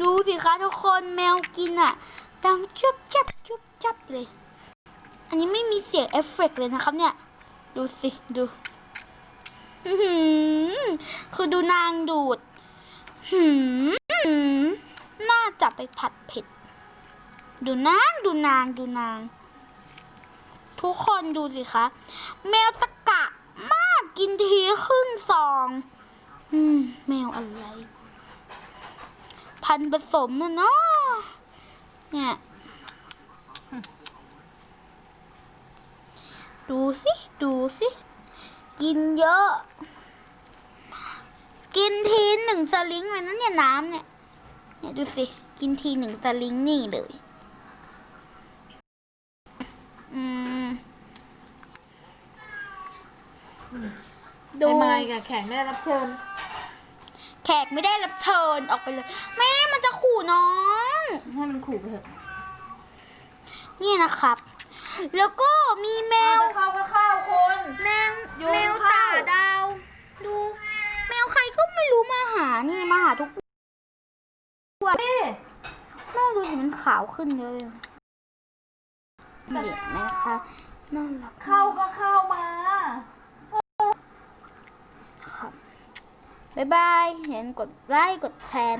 ดูสิคะทุกคนแมวกินอะ ดังจุบจับจุบจับเลย อันนี้ไม่มีเสียงเอฟเฟกเลยนะครับเนี่ย ดูสิดูคือดูนางดูดหืมน่าจะไปผัดเผ็ด ดูนางดูนางดูนาง ทุกคนดูสิคะ แมวตะกะมากกินทีครึ่งซอง อืม แมวอะไร พันธุ์ผสมนะเนาะเนี่ยดูสิ ดูสิ กินเยอะ กินทีหนึ่งสลิงเลยนะเนี่ยน้ำเนี่ย เนี่ยดูสิ กินทีหนึ่งสลิงนี่เลยอืมดูไม่ไม่กับแขกไม่ได้รับเชิญ แขกไม่ได้รับเชิญออกไปเลย แม่มันจะขู่น้อง ให้มันขู่ไปเถอะนี่นะครับ แล้วก็มีแมวจะเข้าก็เข้าคน แมวโยนแมวเข้าตาดาว ดู แมวใครก็ไม่รู้มาหานี่มาหาทุกวันเอ๊ะแม่ดูสิมันขาวขึ้นเยอะเลยเด็กนะคะน่ารัก เข้าก็เข้ามา ครับ บ๊ายบายเห็นกดไลค์กดแชร์นะ